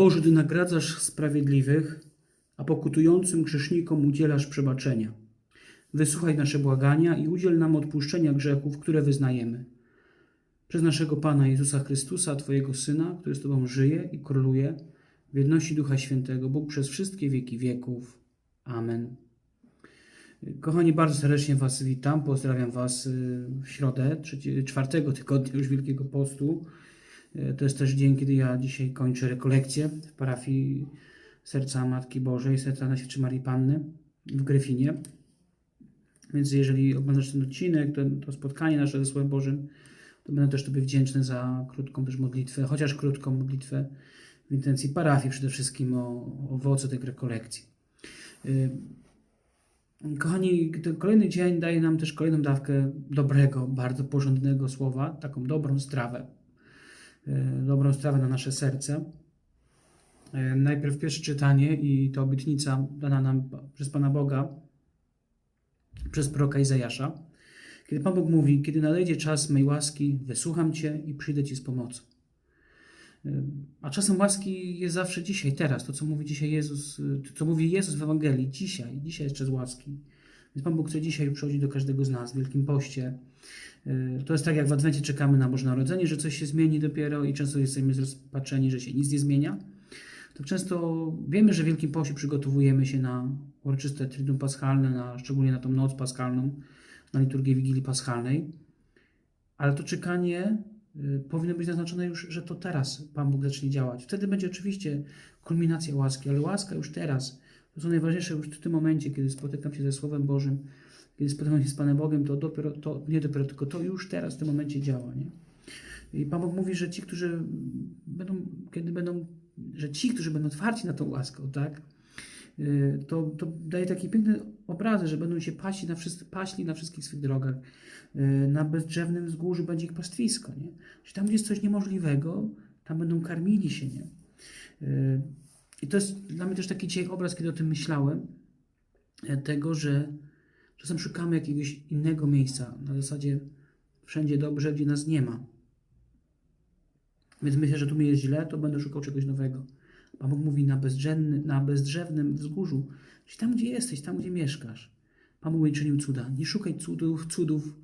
Boże, Ty nagradzasz sprawiedliwych, a pokutującym grzesznikom udzielasz przebaczenia. Wysłuchaj nasze błagania i udziel nam odpuszczenia grzechów, które wyznajemy. Przez naszego Pana Jezusa Chrystusa, Twojego Syna, który z Tobą żyje i króluje w jedności Ducha Świętego, Bóg przez wszystkie wieki wieków. Amen. Kochani, bardzo serdecznie Was witam. Pozdrawiam Was y, w środę, czwartego tygodnia już Wielkiego Postu. Y, To jest też dzień, kiedy ja dzisiaj kończę rekolekcję w parafii Serca Matki Bożej, Serca Najświętszej Marii Panny w Gryfinie. Więc jeżeli oglądasz ten odcinek, to, to spotkanie nasze ze Słowem Bożym, to będę też Tobie wdzięczny za krótką też modlitwę, chociaż krótką modlitwę w intencji parafii, przede wszystkim o, owoce tej rekolekcji. Y, Kochani, ten kolejny dzień daje nam też kolejną dawkę dobrego, bardzo porządnego słowa, taką dobrą strawę. Y, Dobrą strawę na nasze serce. Y, Najpierw pierwsze czytanie i to obietnica dana nam przez Pana Boga, przez proroka Izajasza. Kiedy Pan Bóg mówi, kiedy nadejdzie czas mej łaski, wysłucham Cię i przyjdę Ci z pomocą. Y, A czasem łaski jest zawsze dzisiaj, teraz. To, co mówi dzisiaj Jezus, co mówi Jezus w Ewangelii, dzisiaj, dzisiaj jest czas łaski. Więc Pan Bóg chce dzisiaj przychodzić do każdego z nas w Wielkim Poście. Y, To jest tak, jak w Adwencie czekamy na Boże Narodzenie, że coś się zmieni dopiero i często jesteśmy zrozpaczeni, że się nic nie zmienia. To często wiemy, że w Wielkim Poście przygotowujemy się na uroczyste Triduum Paschalne, na, szczególnie na tą noc paschalną, na liturgię Wigilii Paschalnej. Ale to czekanie y, powinno być zaznaczone już, że to teraz Pan Bóg zacznie działać. Wtedy będzie oczywiście kulminacja łaski, ale łaska już teraz. To co najważniejsze już w tym momencie, kiedy spotykam się ze Słowem Bożym, kiedy spotykam się z Panem Bogiem, to dopiero, to nie dopiero, tylko to już teraz w tym momencie działa. Nie? I Pan Bóg mówi, że ci, którzy będą, kiedy będą, że ci, którzy będą otwarci na tą łaskę, tak, y, to, to daje taki piękny obraz, że będą się na wszyscy, paśli na wszystkich swych drogach. Y, Na bezdrzewnym wzgórzu będzie ich pastwisko. Nie? Czyli tam, gdzie jest coś niemożliwego, tam będą karmili się. Nie? I to jest dla mnie też taki dzisiaj obraz, kiedy o tym myślałem, e, tego, że czasem szukamy jakiegoś innego miejsca, na zasadzie wszędzie dobrze, gdzie nas nie ma. Więc myślę, że tu mi jest źle, to będę szukał czegoś nowego. Pan Bóg mówi na, na bezdrzewnym wzgórzu, czyli tam, gdzie jesteś, tam, gdzie mieszkasz. Pan Bóg będzie czynił cuda. Nie szukaj cudów, cudów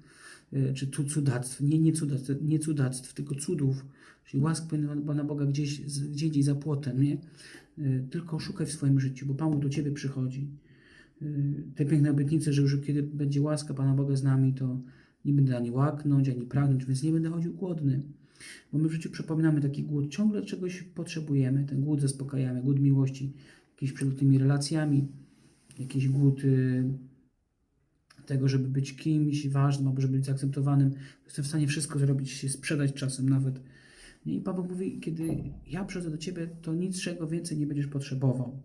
czy tu cudactw, nie, nie, cudactw, nie cudactw, tylko cudów, czyli łask Pana Boga gdzieś, gdzie indziej za płotem, nie? Y, Tylko szukaj w swoim życiu, bo Pan do Ciebie przychodzi. Y, Te piękne obietnice, że już kiedy będzie łaska Pana Boga z nami, to nie będę ani łaknąć, ani pragnąć, więc nie będę chodził głodny. Bo my w życiu przypominamy taki głód, ciągle czegoś potrzebujemy, ten głód zaspokajamy, głód miłości, jakimiś przelotnymi relacjami, jakiś głód y, tego, żeby być kimś ważnym, albo żeby być zaakceptowanym. Jestem w stanie wszystko zrobić, się sprzedać czasem nawet. I Bóg mówi, kiedy ja przychodzę do Ciebie, to niczego więcej nie będziesz potrzebował.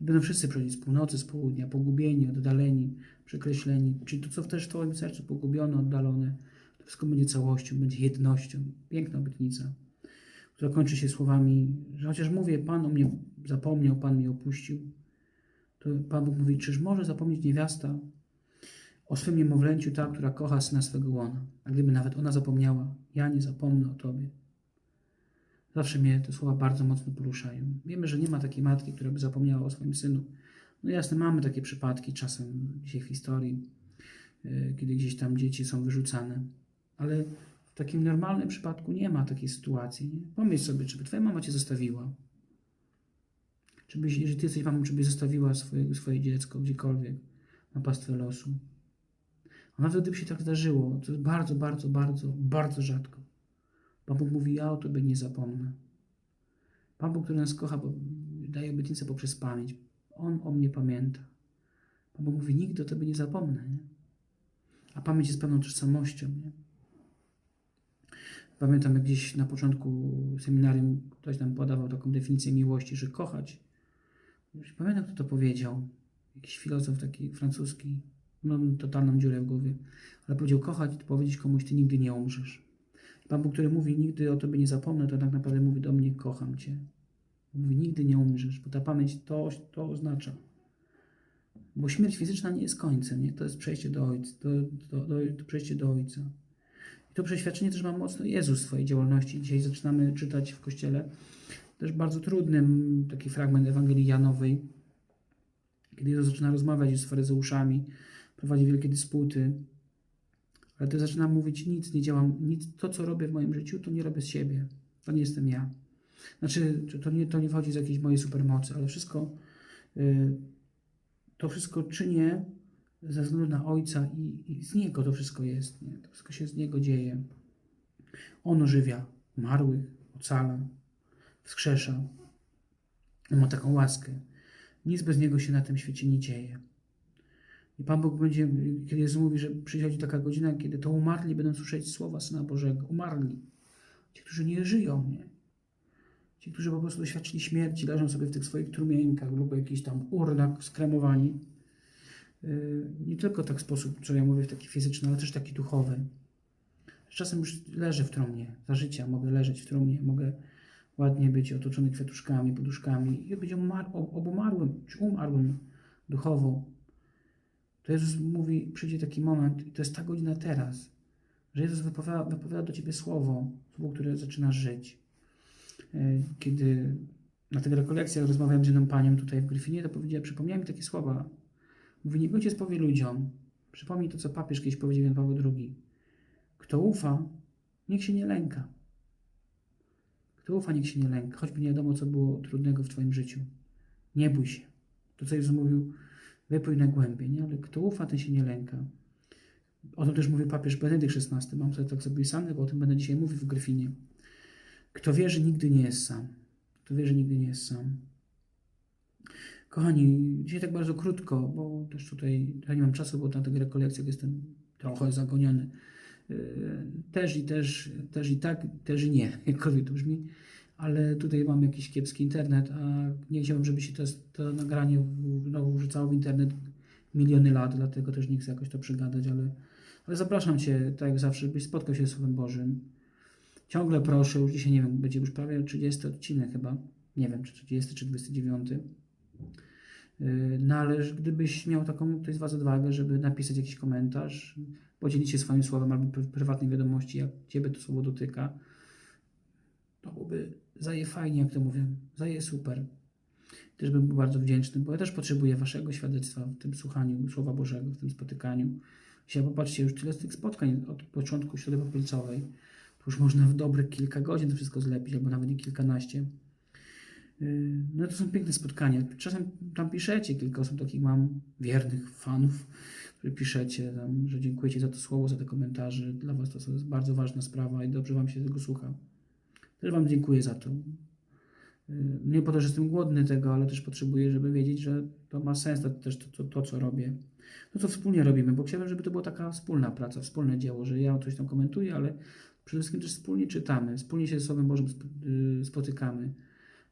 I będą wszyscy przychodzić z północy, z południa, pogubieni, oddaleni, przekreśleni. Czyli to, co też w Twoim sercu pogubione, oddalone, to wszystko będzie całością, będzie jednością. Piękna obietnica, która kończy się słowami, że chociaż mówię, Pan o mnie zapomniał, Pan mnie opuścił, to Pan Bóg mówi, czyż może zapomnieć niewiasta o swym niemowlęciu ta, która kocha syna swego łona. A gdyby nawet ona zapomniała, ja nie zapomnę o Tobie. Zawsze mnie te słowa bardzo mocno poruszają. Wiemy, że nie ma takiej matki, która by zapomniała o swoim synu. No jasne, mamy takie przypadki czasem dzisiaj w historii, yy, kiedy gdzieś tam dzieci są wyrzucane. Ale w takim normalnym przypadku nie ma takiej sytuacji. Nie? Pomyśl sobie, czy by Twoja mama Cię zostawiła. Czy byś, jeżeli Ty jesteś mamą, czy byś zostawiła swoje, swoje dziecko gdziekolwiek na pastwę losu. Nawet gdyby się tak zdarzyło, to bardzo, bardzo, bardzo, bardzo rzadko. Pan Bóg mówi, ja o Tobie nie zapomnę. Pan Bóg, który nas kocha, daje obietnicę poprzez pamięć. On o mnie pamięta. Pan Bóg mówi, nigdy o Tobie nie zapomnę. Nie? A pamięć jest pewną tożsamością. Nie? Pamiętam, jak gdzieś na początku seminarium ktoś nam podawał taką definicję miłości, że kochać. Już pamiętam, kto to powiedział. Jakiś filozof taki francuski. Mam totalną dziurę w głowie. Ale powiedział, kochać to powiedzieć komuś, ty nigdy nie umrzesz. Pan Bóg, który mówi, nigdy o tobie nie zapomnę, to tak naprawdę mówi do mnie, kocham cię. Mówi, nigdy nie umrzesz, bo ta pamięć to, to oznacza. Bo śmierć fizyczna nie jest końcem, nie? To jest przejście do Ojca, do, do, do, przejście do Ojca. I to przeświadczenie też ma mocno Jezus w swojej działalności. Dzisiaj zaczynamy czytać w Kościele też bardzo trudnym, taki fragment Ewangelii Janowej, kiedy Jezus zaczyna rozmawiać z faryzeuszami, prowadzi wielkie dysputy, ale to zaczyna mówić, nic nie działam, nic, to co robię w moim życiu, to nie robię z siebie, to nie jestem ja. Znaczy, to nie, to nie wchodzi z jakiejś mojej supermocy, ale wszystko, y, to wszystko czynię ze względu na Ojca i, i z Niego to wszystko jest. Nie? To wszystko się z Niego dzieje. On ożywia umarłych, ocala, wskrzesza. On ma taką łaskę. Nic bez Niego się na tym świecie nie dzieje. I Pan Bóg będzie, kiedy Jezus mówi, że przychodzi taka godzina, kiedy to umarli będą słyszeć słowa Syna Bożego. Umarli. Ci, którzy nie żyją, nie? Ci, którzy po prostu doświadczyli śmierci, leżą sobie w tych swoich trumienkach lub jakichś tam urnach skremowani. Yy, Nie tylko tak sposób, co ja mówię, w taki fizyczny, ale też taki duchowy. Czasem już leżę w trumnie, za życia mogę leżeć w trumnie, mogę ładnie być otoczony kwiatuszkami, poduszkami i być obumarłym, czy umarłym duchowo. To Jezus mówi, przyjdzie taki moment i to jest ta godzina teraz, że Jezus wypowiada, wypowiada do Ciebie słowo, słowo, które zaczynasz żyć. E, Kiedy na tych rekolekcjach rozmawiałem z jedną panią tutaj w Gryfinie, to powiedziała, przypomniała mi takie słowa. Mówi, niech ojciec powie ludziom, przypomnij to, co papież kiedyś powiedział Jan Paweł II. Kto ufa, niech się nie lęka. Kto ufa, niech się nie lęka, choćby nie wiadomo, co było trudnego w Twoim życiu. Nie bój się. To, co Jezus mówił, wypój na głębie, nie? ale kto ufa, ten się nie lęka. O tym też mówi papież Benedykt XVI. Mam sobie tak zapisane, bo o tym będę dzisiaj mówił w Gryfinie. Kto wierzy, nigdy nie jest sam. Kto wierzy, nigdy nie jest sam. Kochani, dzisiaj tak bardzo krótko, bo też tutaj ja nie mam czasu, bo na tych rekolekcjach jestem trochę zagoniony. Yy, Też i też, też i tak, też i nie, jakkolwiek to brzmi, ale tutaj mam jakiś kiepski internet, a nie chciałbym, żeby się to, to nagranie znowu wrzucało w internet miliony lat, dlatego też nie chcę jakoś to przegadać, ale, ale zapraszam Cię, tak jak zawsze, byś spotkał się z Słowem Bożym. Ciągle proszę, już dzisiaj nie wiem, będzie już prawie 30 odcinek chyba, nie wiem, czy 30 czy 29. Yy, No ale że gdybyś miał taką tutaj z Was odwagę, żeby napisać jakiś komentarz, podzielić się swoim słowem albo pr- prywatnej wiadomości, jak Ciebie to słowo dotyka, to byłoby zaje fajnie, jak to mówię, zaje super. Też bym był bardzo wdzięczny, bo ja też potrzebuję Waszego świadectwa w tym słuchaniu Słowa Bożego, w tym spotykaniu. Dzisiaj popatrzcie, już tyle z tych spotkań od początku Środy Popielcowej, to już można w dobrych kilka godzin to wszystko zlepić, albo nawet i kilkanaście. Yy, No to są piękne spotkania. Czasem tam piszecie, kilka osób takich mam, wiernych fanów, którzy piszecie tam, że dziękujecie za to słowo, za te komentarze. Dla Was to jest bardzo ważna sprawa i dobrze Wam się tego słucha. Też Wam dziękuję za to. Yy, Nie po to, że jestem głodny tego, ale też potrzebuję, żeby wiedzieć, że to ma sens, to, też to, to, to, co robię. To wspólnie robimy, bo chciałbym, żeby to była taka wspólna praca, wspólne dzieło, że ja coś tam komentuję, ale przede wszystkim też wspólnie czytamy, wspólnie się ze Słowem Bożym yy, spotykamy.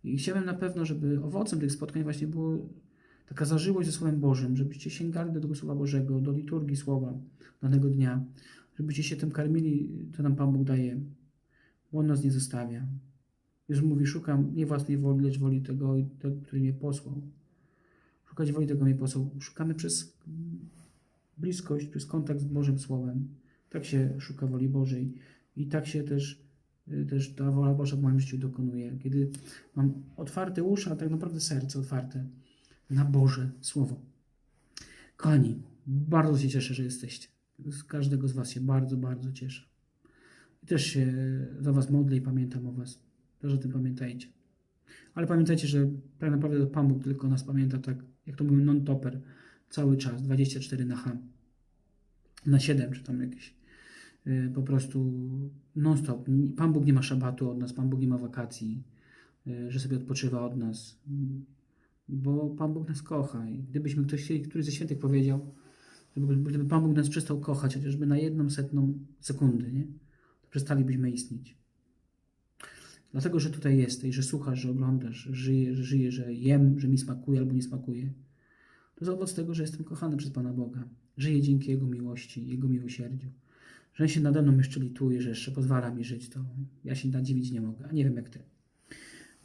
I chciałbym na pewno, żeby owocem tych spotkań właśnie było taka zażyłość ze Słowem Bożym, żebyście sięgali do tego Słowa Bożego, do liturgii Słowa danego dnia, żebyście się tym karmili, co nam Pan Bóg daje, bo On nas nie zostawia. Jezus mówi, szukam nie własnej woli, lecz woli tego, tego który mnie posłał. Szukać woli tego mnie posłał. Szukamy przez bliskość, przez kontakt z Bożym Słowem. Tak się szuka woli Bożej i tak się też, y, też ta wola Boża w moim życiu dokonuje. Kiedy mam otwarte uszy, a tak naprawdę serce otwarte na Boże Słowo. Kochani, bardzo się cieszę, że jesteście. Z każdego z Was się bardzo, bardzo cieszę. Też się za Was modlę i pamiętam o Was. Też o tym pamiętajcie. Ale pamiętajcie, że tak naprawdę Pan Bóg tylko nas pamięta tak, jak to mówił non-topper, cały czas, 24 na. Na 7, czy tam jakieś y, po prostu non-stop. Pan Bóg nie ma szabatu od nas, Pan Bóg nie ma wakacji, y, że sobie odpoczywa od nas, bo Pan Bóg nas kocha. I gdybyśmy ktoś, któryś ze świętych powiedział, gdyby Pan Bóg nas przestał kochać, chociażby na jedną setną sekundy, nie? Przestalibyśmy istnieć. Dlatego, że tutaj jesteś, że słuchasz, że oglądasz, że żyję, że, żyję, że jem, że mi smakuje albo nie smakuje. To jest owoc tego, że jestem kochany przez Pana Boga. Żyję dzięki Jego miłości, Jego miłosierdziu. Że się nade mną jeszcze lituje, że jeszcze pozwala mi żyć, to ja się nadziwić nie mogę, a nie wiem jak Ty.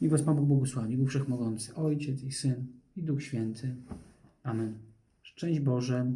Niech Was Pan Bóg błogosławi, Bóg Wszechmogący, Ojciec i Syn i Duch Święty. Amen. Szczęść Boże.